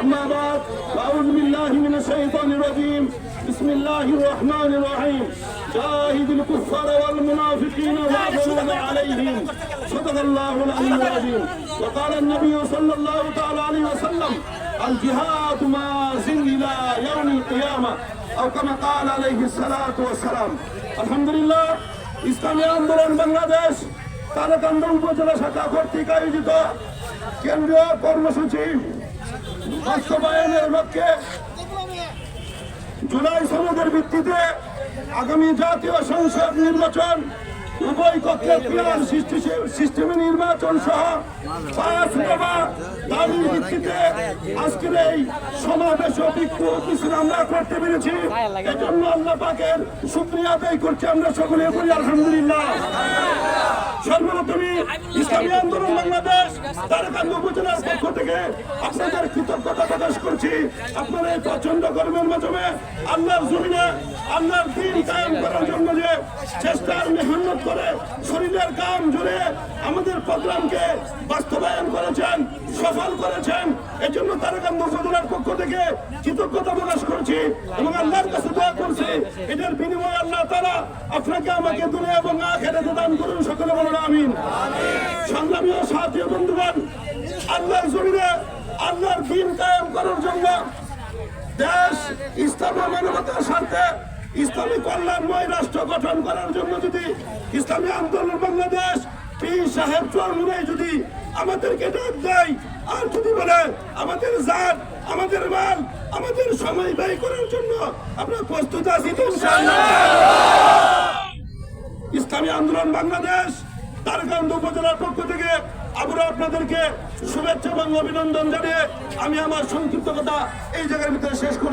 أما بعد فأعوذ بالله من الشيطان الرجيم بسم الله الرحمن الرحيم جاهد الكفار والمنافقين واغلظ عليهم صدق الله العلي العظيم وقال النبي صلى الله تعالى عليه وسلم الجهاد مازن إلى يوم القيامة أو كما قال عليه الصلاة والسلام الحمد لله ইসলামী আন্দোলন বাংলাদেশ তারাকান্দ উপজেলা শাখা কর্তৃক আয়োজিত কেন্দ্রীয় কর্মসূচি লক্ষ্যে জুলাই সনদের ভিত্তিতে আগামী জাতীয় সংসদ নির্বাচন, উভয় কক্ষে সিস্টেমে নির্বাচন সহ পাঁচ দফা দাবির ভিত্তিতে আজকের এই সমাবেশ বিক্ষোভ আমরা করতে পেরেছি। এজন্য আল্লাহ পাকের আদায় করছি আমরা সকলে বলি, আলহামদুলিল্লাহ। সর্বপ্রথমে ইসলামী আন্দোলন বাংলাদেশ তারাকান্দ উপজেলার পক্ষ থেকে আপনাদের কৃতজ্ঞতা প্রকাশ করছি। আপনারা এই প্রচণ্ড কর্মের মাধ্যমে আল্লাহর জমিনে আল্লাহর দিন কায়েম করার জন্য যে চেষ্টার মেহনত করে শরীরের কাম জুড়ে আমাদের প্রোগ্রামকে বাস্তবায়ন করেছেন, সফল করেছেন এই জন্য তারাকান্দ উপজেলার পক্ষ থেকে কৃতজ্ঞতা প্রকাশ করছি এবং আল্লাহর কাছে দোয়া করছি। এটার বিনিময়ে তারা আপনাকে আমাকে দুনিয়া এবং আখেরাতে দান করুন, সকলে বলুন আমিন সংগ্রামী ও সাথী বন্ধুগণ, আল্লাহর জমিনে আল্লাহর দিন কায়েম করার জন্য দেশ ইসলাম মানবতার স্বার্থে ইসলামী কল্যাণময় রাষ্ট্র গঠন করার জন্য যদি ইসলামী আন্দোলন বাংলাদেশ পীর সাহেব চরমুনে যদি আমাদেরকে ডাক দেয়, আর যদি বলে আমাদের জাত, আমাদের মাল, আমাদের সময় ব্যয় করার জন্য আমরা প্রস্তুত আছি, ইনশাআল্লাহ? বাংলাদেশ তারকান্দ উপজেলার পক্ষ থেকে আবারও আপনাদেরকে শুভেচ্ছা এবং অভিনন্দন জানিয়ে আমি আমার সংক্ষিপ্ত কথা এই জায়গার ভিতরে শেষ করছি।